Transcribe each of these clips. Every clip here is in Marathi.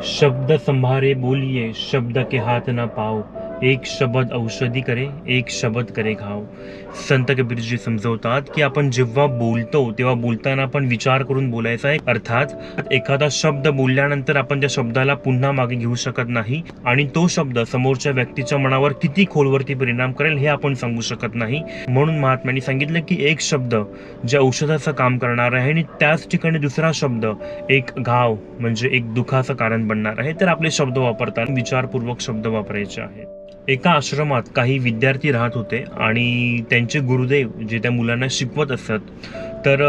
શબ્દ સંભારે બોલીએ શબ્દ કે હાથ ના પાઓ एक शब्द औषधी करे एक शब्द करे घाव. संत कबीरजी समजवतात की आपण जेव्हा बोलतो तेव्हा बोलताना आपण विचार करून बोलायचा आहे. अर्थात एखादा शब्द बोलल्यानंतर आपण त्या शब्दाला पुन्हा मागे घेऊ शकत नाही आणि तो शब्द समोरच्या व्यक्तीच्या मनावर किती खोलवरती परिणाम करेल हे आपण सांगू शकत नाही. म्हणून महात्म्यांनी सांगितलं की एक शब्द जे औषधाचं काम करणार आहे आणि त्याच ठिकाणी दुसरा शब्द एक घाव म्हणजे एक दुखाचं कारण बनणार आहे तर आपले शब्द वापरताना विचारपूर्वक शब्द वापरायचे आहेत. एका आश्रमात काही विद्यार्थी राहत होते आणि त्यांचे गुरुदेव जे त्या मुलांना शिकवत असत तर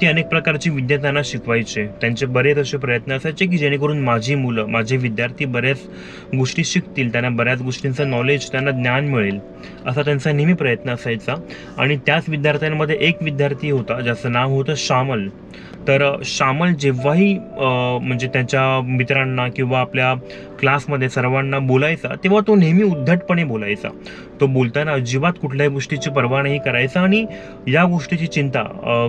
ते अनेक प्रकारची विद्या त्यांना शिकवायचे. त्यांचे बरेच असे प्रयत्न असायचे की जेणेकरून माझी मुलं माझे विद्यार्थी बऱ्याच गोष्टी शिकतील त्यांना बऱ्याच गोष्टींचं नॉलेज त्यांना ज्ञान मिळेल असा त्यांचा नेहमी प्रयत्न असायचा. आणि त्याच विद्यार्थ्यांमध्ये एक विद्यार्थी होता ज्याचं नाव होतं श्यामल. तर श्यामल जेव्हाही म्हणजे त्याच्या मित्रांना किंवा आपल्या क्लासमध्ये सर्वांना बोलायचा तेव्हा तो नेहमी उद्धटपणे बोलायचा. तो बोलताना अजिबात कुठल्याही गोष्टीची पर्वा नाही करायचा आणि या गोष्टीची चिंता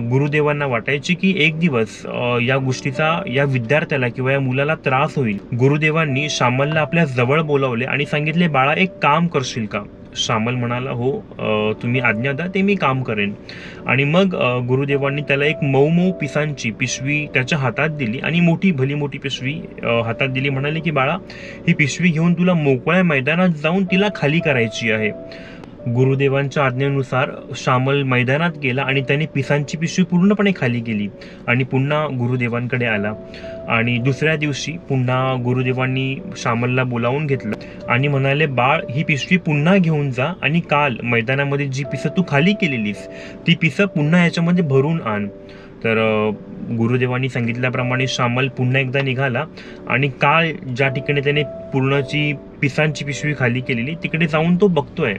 गुरुदेवांना वाटायची की एक दिवस या गोष्टीचा या विद्यार्थ्याला किंवा या मुलाला त्रास होईल. गुरुदेवांनी श्यामलला आपल्या जवळ बोलावले आणि सांगितले बाळा एक काम करशील का? श्यामल म्हणाला हो तुम्ही आज्ञा द्या ते मी काम करेन. आणि मग गुरुदेवांनी त्याला एक मऊ मऊ पिसांची पिशवी त्याच्या हातात दिली आणि मोठी भली मोठी पिशवी हातात दिली. म्हणाले की बाळा ही पिशवी घेऊन तुला मोकळ्या मैदानात जाऊन तिला खाली करायची आहे. गुरुदेवांच्या आज्ञेनुसार श्यामल मैदानात गेला आणि त्याने पिसांची पिशवी पूर्णपणे खाली केली आणि पुन्हा गुरुदेवांकडे आला. आणि दुसऱ्या दिवशी पुन्हा गुरुदेवांनी श्यामलला बोलावून घेतलं आणि म्हणाले बाळ ही पिशवी पुन्हा घेऊन जा आणि काल मैदानामध्ये जी पिसं तू खाली केलेलीस ती पिसं पुन्हा याच्यामध्ये भरून आण. तर गुरुदेवांनी सांगितल्याप्रमाणे श्यामल पुन्हा एकदा निघाला आणि काल ज्या ठिकाणी त्याने पूर्णची पिसांची पिशवी खाली केलेली तिकडे जाऊन तो बघतोय.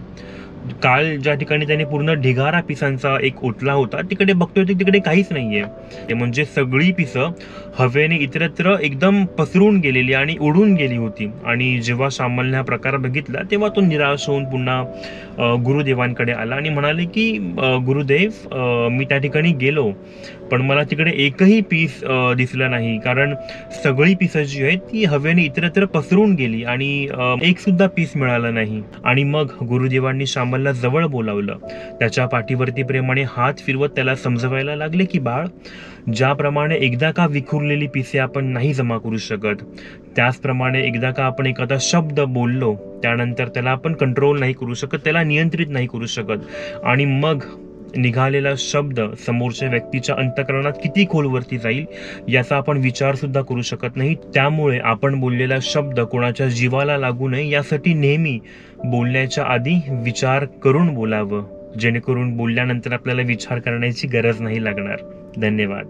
काल ज्या ठिकाणी त्याने पूर्ण ढिगारा पिसांचा एक ओटला होता तिकडे बघतोय ते तिकडे काहीच नाहीये. ते म्हणजे सगळी पिसं हवेने इतरत्र एकदम पसरून गेलेली आणि उडून गेली होती. आणि जेव्हा श्यामलने हा प्रकार बघितला तेव्हा तो निराश होऊन पुन्हा गुरुदेवांकडे आला आणि म्हणाले की गुरुदेव मी त्या ठिकाणी गेलो. पण मला तिकडे एकही पीस दिसला नाही. कारण सगळी पिसं जी आहेत ती हवेने इतरत्र पसरून गेली आणि एक सुद्धा पीस मिळाला नाही. आणि मग गुरुदेवांनी श्यामलला जवळ बोलावलं. त्याच्या पाठीवरती प्रेमाने हात फिरवत त्याला समजवायला लागले की बाळ ज्याप्रमाणे एकदा का विखुरलेली पिसे आपण नाही जमा करू शकत त्याचप्रमाणे एकदा का आपण एखादा शब्द बोललो त्यानंतर त्याला आपण कंट्रोल नाही करू शकत त्याला नियंत्रित नाही करू शकत. आणि मग निघालेला शब्द समोरच्या व्यक्तीच्या अंतकरणात किती खोलवरती जाईल याचा आपण विचार सुद्धा करू शकत नाही. त्यामुळे आपण बोललेला शब्द कोणाच्या जीवाला लागू नये यासाठी नेहमी बोलण्याच्या आधी विचार करून बोलावं. जेणेकरून बोलल्यानंतर आपल्याला विचार करण्याची गरज नाही लागणार. धन्यवाद.